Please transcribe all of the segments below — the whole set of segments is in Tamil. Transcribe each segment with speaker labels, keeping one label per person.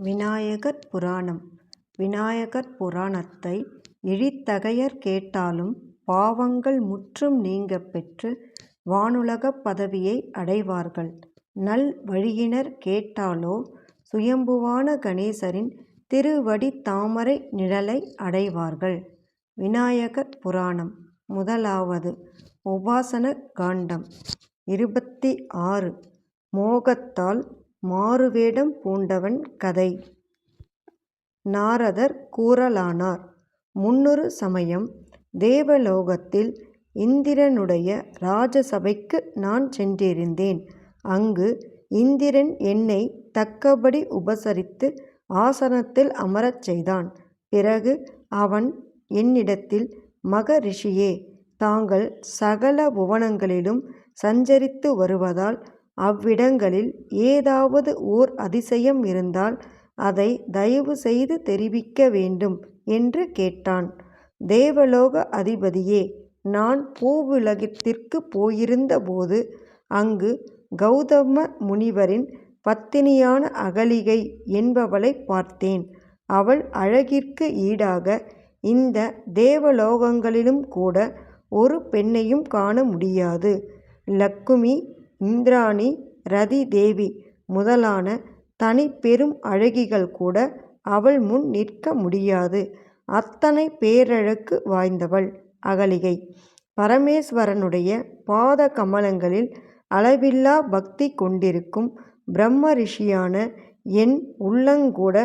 Speaker 1: விநாயகர் புராணம் விநாயகர் புராணத்தை இழித்தகையர் கேட்டாலும் பாவங்கள் முற்றும் நீங்க பெற்று வானுலகப் பதவியை அடைவார்கள். நல் வழியினர் கேட்டாலோ சுயம்புவான கணேசரின் திருவடி தாமரை நிழலை அடைவார்கள். விநாயகர் புராணம் முதலாவது உபாசன காண்டம் இருபத்தி ஆறு மோகத்தால் மாறுவேடம் பூண்டவன் கதை நாரதர் கூறலானார் முன்னொரு சமயம் தேவலோகத்தில் இந்திரனுடைய ராஜசபைக்கு நான் சென்றிருந்தேன். அங்கு இந்திரன் என்னை தக்கபடி உபசரித்து ஆசனத்தில் அமரச் செய்தான். பிறகு அவன் என்னிடத்தில் மகரிஷியே தாங்கள் சகல புவனங்களிலும் சஞ்சரித்து வருவதால் அவ்விடங்களில் ஏதாவது ஓர் அதிசயம் இருந்தால் அதை தயவு செய்து தெரிவிக்க வேண்டும் என்று கேட்டான். தேவலோக அதிபதியே நான் பூவுலகத்திற்கு போயிருந்தபோது அங்கு கௌதம முனிவரின் பத்தினியான அகலிகை என்பவளை பார்த்தேன். அவள் அழகிற்கு ஈடாக இந்த தேவலோகங்களிலும் கூட ஒரு பெண்ணையும் காண முடியாது. லக்குமி இந்திராணி ரதி தேவி முதலான தனிப்பெரும் அழகிகள் கூட அவள் முன் நிற்க முடியாது. அத்தனை பேரழகு வாய்ந்தவள் அகலிகை. பரமேஸ்வரனுடைய பாத கமலங்களில் அளவில்லா பக்தி கொண்டிருக்கும் பிரம்மரிஷியான என் உள்ளங்கூட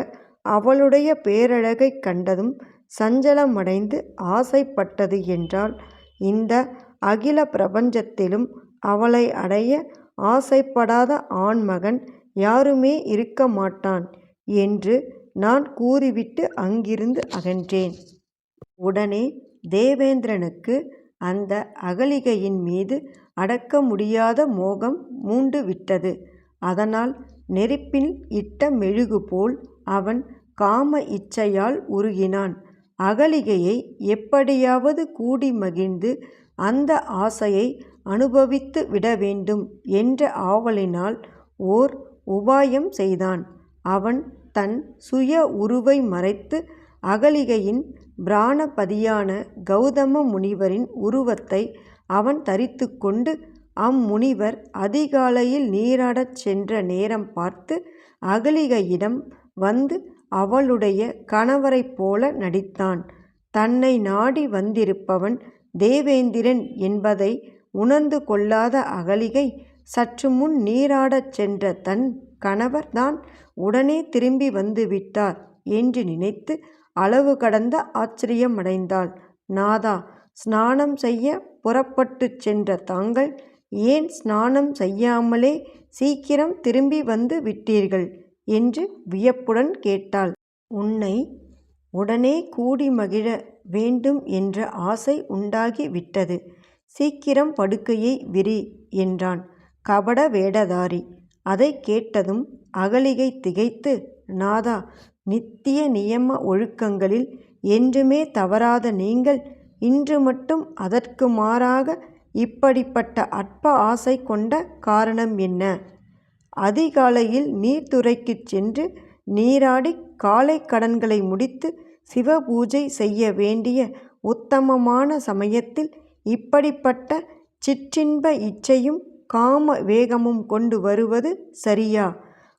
Speaker 1: அவளுடைய பேரழகைக் கண்டதும் சஞ்சலமடைந்து ஆசைப்பட்டது என்றால் இந்த அகில பிரபஞ்சத்திலும் அவளை அடைய ஆசைப்படாத ஆண்மகன் யாருமே இருக்க மாட்டான் என்று நான் கூறிவிட்டு அங்கிருந்து அகன்றேன். உடனே தேவேந்திரனுக்கு அந்த அகலிகையின் மீது அடக்க முடியாத மோகம் மூண்டு விட்டது அதனால் நெருப்பில் இட்ட மெழுகுபோல் அவன் காம இச்சையால் உருகினான். அகலிகையை எப்படியாவது கூடி மகிழ்ந்து அந்த ஆசையை அனுபவித்து விட வேண்டும் என்ற ஆவலினால் ஓர் உபாயம் செய்தான். அவன் தன் சுய உருவை மறைத்து அகலிகையின் பிராணபதியான கௌதம முனிவரின் உருவத்தை அவன் தரித்துக்கொண்டு அம்முனிவர் அதிகாலையில் நீராடச் சென்ற நேரம் பார்த்து அகலிகையிடம் வந்து அவளுடைய கணவரைப் போல நடித்தான். தன்னை நாடி வந்திருப்பவன் தேவேந்திரன் என்பதை உணர்ந்து கொள்ளாத அகலிகை சற்றுமுன் நீராடச் சென்ற தன் கணவர் தான் உடனே திரும்பி வந்து விட்டார் என்று நினைத்து அளவு கடந்த ஆச்சரியமடைந்தாள். நாதா ஸ்நானம் செய்ய புறப்பட்டுச் சென்ற தாங்கள் ஏன் ஸ்நானம் செய்யாமலே சீக்கிரம் திரும்பி வந்து விட்டீர்கள்? என்று வியப்புடன் கேட்டாள். உன்னை உடனே கூடி மகிழ வேண்டும் என்ற ஆசை உண்டாகி விட்டது. சீக்கிரம் படுக்கையை விரி என்றான் கபட வேடதாரி. அதை கேட்டதும் அகலிகை திகைத்து நாதா நித்திய நியம ஒழுக்கங்களில் என்றுமே தவறாத நீங்கள் இன்று மட்டும் அதற்கு மாறாக இப்படிப்பட்ட அற்ப ஆசை கொண்ட காரணம் என்ன? அதிகாலையில் நீர்த்துறைக்கு சென்று நீராடிக் காலை கடன்களை முடித்து சிவபூஜை செய்ய வேண்டிய உத்தமமான சமயத்தில் இப்படிப்பட்ட சிற்றின்ப இச்சையும் காம வேகமும் கொண்டு வருவது சரியா?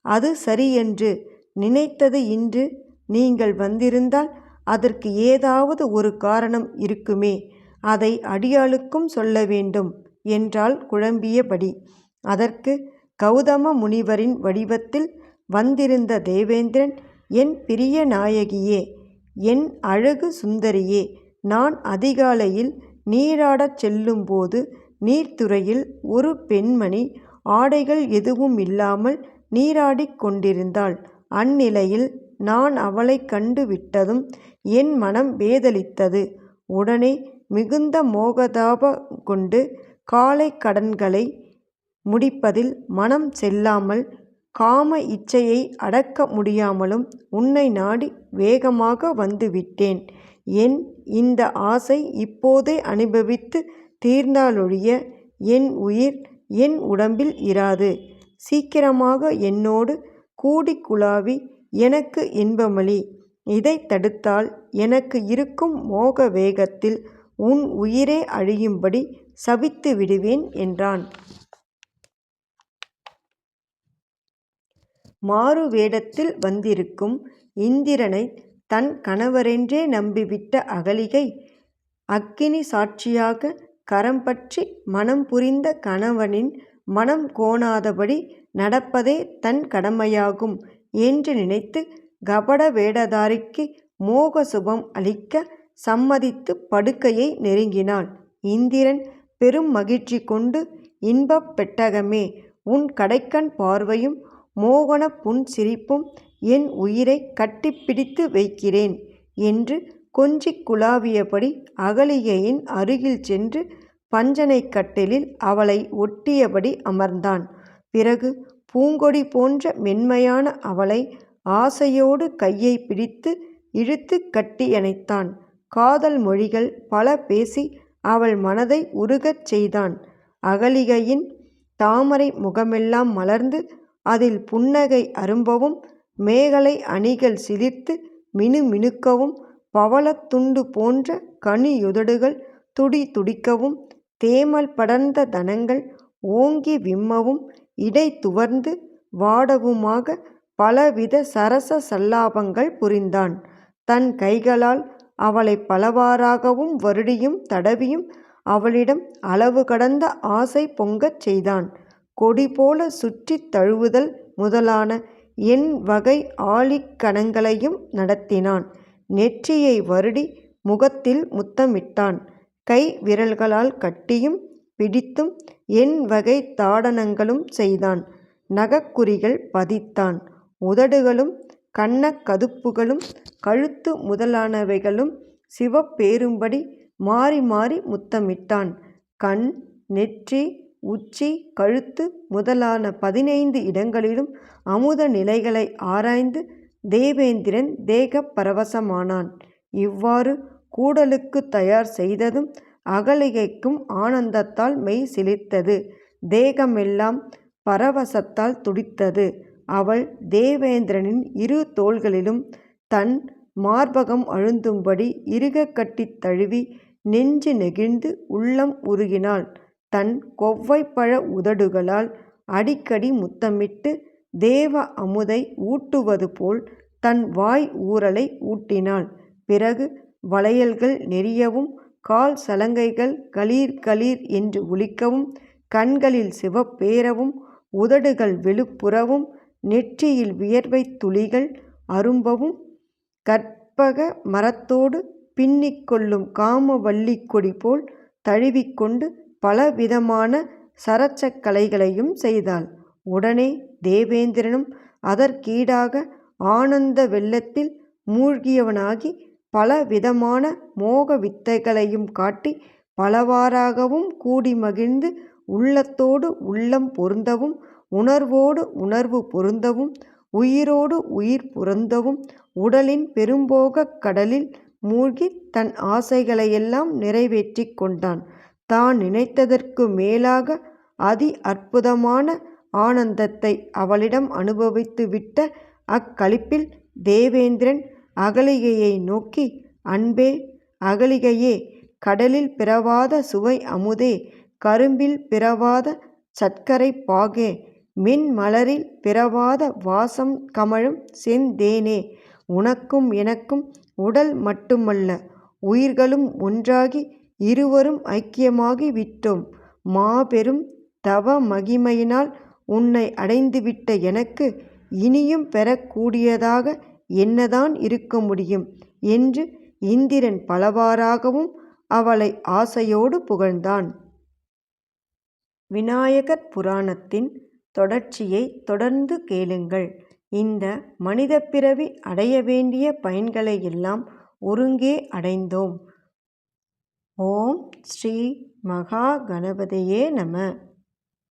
Speaker 1: அது சரியென்று நினைத்தது இன்று நீங்கள் வந்திருந்தால் அதற்கு ஏதாவது ஒரு காரணம் இருக்குமே அதை அடியாளுக்கும் சொல்ல வேண்டும் என்றாள் குழம்பியபடி. அதற்கு கௌதம முனிவரின் வடிவத்தில் வந்திருந்த தேவேந்திரன் என் பிரிய நாயகியே என் அழகு சுந்தரியே நான் அதிகாலையில் நீராடச் செல்லும்போது நீர்த்துறையில் ஒரு பெண்மணி ஆடைகள் எதுவும் இல்லாமல் நீராடிக் கொண்டிருந்தாள். அந்நிலையில் நான் அவளைக் கண்டு விட்டதும் என் மனம் வேதலித்தது உடனே மிகுந்த மோகதாப கொண்டு காலைக் கடன்களை முடிப்பதில் மனம் செல்லாமல் காம இச்சையை அடக்க முடியாமலும் உன்னை நாடி வேகமாக வந்து விட்டேன். என் இந்த ஆசை இப்போதே அனுபவித்து தீர்ந்தாலொழிய என் உயிர் என் உடம்பில் இராது. சீக்கிரமாக என்னோடு கூடிக் குழாவி எனக்கு இன்பமளி இதைத் தடுத்தால் எனக்கு இருக்கும் மோக வேகத்தில் உன் உயிரே அழியும்படி சபித்து விடுவேன் என்றான். மாறுவேடத்தில் வந்திருக்கும் இந்திரனை தன் கணவரென்றே நம்பிவிட்ட அகலிகை அக்கினி சாட்சியாக கரம் பற்றி மனம் புரிந்த கணவனின் மனம் கோணாதபடி நடப்பதே தன் கடமையாகும் என்று நினைத்து கபட வேடதாரிக்கு மோக சுபம் அளிக்க சம்மதித்து படுக்கையை நெருங்கினாள். இந்திரன் பெரும் மகிழ்ச்சி கொண்டு இன்பப் பெட்டகமே உன் கடைக்கண் பார்வையும் மோகனப் புன்சிரிப்பும் என் உயிரை கட்டிப்பிடித்து வைக்கிறேன் என்று கொஞ்சிக் குழாவியபடி அகலிகையின் அருகில் சென்று பஞ்சனைக் கட்டிலில் அவளை ஒட்டியபடி அமர்ந்தான். பிறகு பூங்கொடி போன்ற மென்மையான அவளை ஆசையோடு கையை பிடித்து இழுத்து கட்டியணைத்தான். காதல் மொழிகள் பல பேசி அவள் மனதை உருகச் செய்தான். அகலிகையின் தாமரை முகமெல்லாம் மலர்ந்து அதில் புன்னகை அரும்பவும் மேகலை அணிகள் சிலிர்த்து மினுமினுக்கவும் பவளத்துண்டு போன்ற கனியுதடுகள் துடி துடிக்கவும் தேமல் படர்ந்த தனங்கள் ஓங்கி விம்மவும் இடை துவர்ந்து வாடவுமாக பலவித சரச சல்லாபங்கள் புரிந்தான். தன் கைகளால் அவளை பலவாறாகவும் வருடியும் தடவியும் அவளிடம் அளவு கடந்த ஆசை பொங்கச் செய்தான். கொடிபோலச் சுற்றித் தழுவுதல் முதலான என் வகை ஆலிங்கனங்களையும் நடத்தினான். நெற்றியை வருடி முகத்தில் முத்தமிட்டான். கை விரல்களால் கட்டியும் பிடித்தும் என் வகை தாடனங்களும் செய்தான். நகக்குறிகள் பதித்தான். உதடுகளும் கன்னக் கதுப்புகளும் கழுத்து முதலானவைகளும் சிவப்பேறும்படி மாறி மாறி முத்தமிட்டான். கண் நெற்றி உச்சி கழுத்து முதலான பதினைந்து இடங்களிலும் அமுத நிலைகளை ஆராய்ந்து தேவேந்திரன் தேக பரவசமானான். இவ்வாறு கூடலுக்குத் தயார் செய்ததும் அகலிகைக்கும் ஆனந்தத்தால் மெய் சிலிர்த்தது. தேகமெல்லாம் பரவசத்தால் துடித்தது. அவள் தேவேந்திரனின் இரு தோள்களிலும் தன் மார்பகம் அழுந்தும்படி இறுகக் கட்டி தழுவி நெஞ்சு நெகிழ்ந்து உள்ளம் உருகினாள். தன் கொவ்வைப்பழ உதடுகளால் அடிக்கடி முத்தமிட்டு தேவ அமுதை ஊட்டுவது போல் தன் வாய் ஊறலை ஊட்டினாள். பிறகு வளையல்கள் நெறியவும் கால் சலங்கைகள் கலீர் கலீர் என்று ஒலிக்கவும் கண்களில் சிவப்பேறவும் உதடுகள் வெளுப்புறவும் நெற்றியில் வியர்வை துளிகள் அரும்பவும் கற்பக மரத்தோடு பின்னிக்கொள்ளும் கொள்ளும் கொடி போல் தழுவிக்கொண்டு பலவிதமான சரச்சக்கலைகளையும் செய்தாள். உடனே தேவேந்திரனும் அதற்கீடாக ஆனந்த வெள்ளத்தில் மூழ்கியவனாகி பலவிதமான மோக வித்தைகளையும் காட்டி பலவாறாகவும் கூடி மகிழ்ந்து உள்ளத்தோடு உள்ளம் பொருந்தவும் உணர்வோடு உணர்வு பொருந்தவும் உயிரோடு உயிர் பொருந்தவும் உடலின் பெரும்போகக் கடலில் மூழ்கித் தன் ஆசைகளையெல்லாம் நிறைவேற்றி கொண்டான். தான் நினைத்ததற்கு மேலாக அதி அற்புதமான ஆனந்தத்தை அவளிடம் அனுபவித்து விட்ட அக்களிப்பில் தேவேந்திரன் அகலிகையை நோக்கி அன்பே அகலிகையே கடலில் பிறவாத சுவை அமுதே கரும்பில் பிறவாத சர்க்கரை பாகே மின் மலரில் பிறவாத வாசம் கமழும் செந்தேனே உனக்கும் எனக்கும் உடல் மட்டுமல்ல உயிர்களும் ஒன்றாகி இருவரும் ஐக்கியமாகி விட்டோம். மாபெரும் தவ மகிமையினால் உன்னை அடைந்துவிட்ட எனக்கு இனியும் பெறக்கூடியதாக என்னதான் இருக்க முடியும்? என்று இந்திரன் பலவாறாகவும் அவளை ஆசையோடு புகழ்ந்தான். விநாயகர் புராணத்தின் தொடர்ச்சியைத் தொடர்ந்து கேளுங்கள். இந்த மனிதப் பிறவி அடைய வேண்டிய பயன்களை எல்லாம் ஒருங்கே அடைந்தோம். ஓம் ஸ்ரீ மகா கணபதியே நம.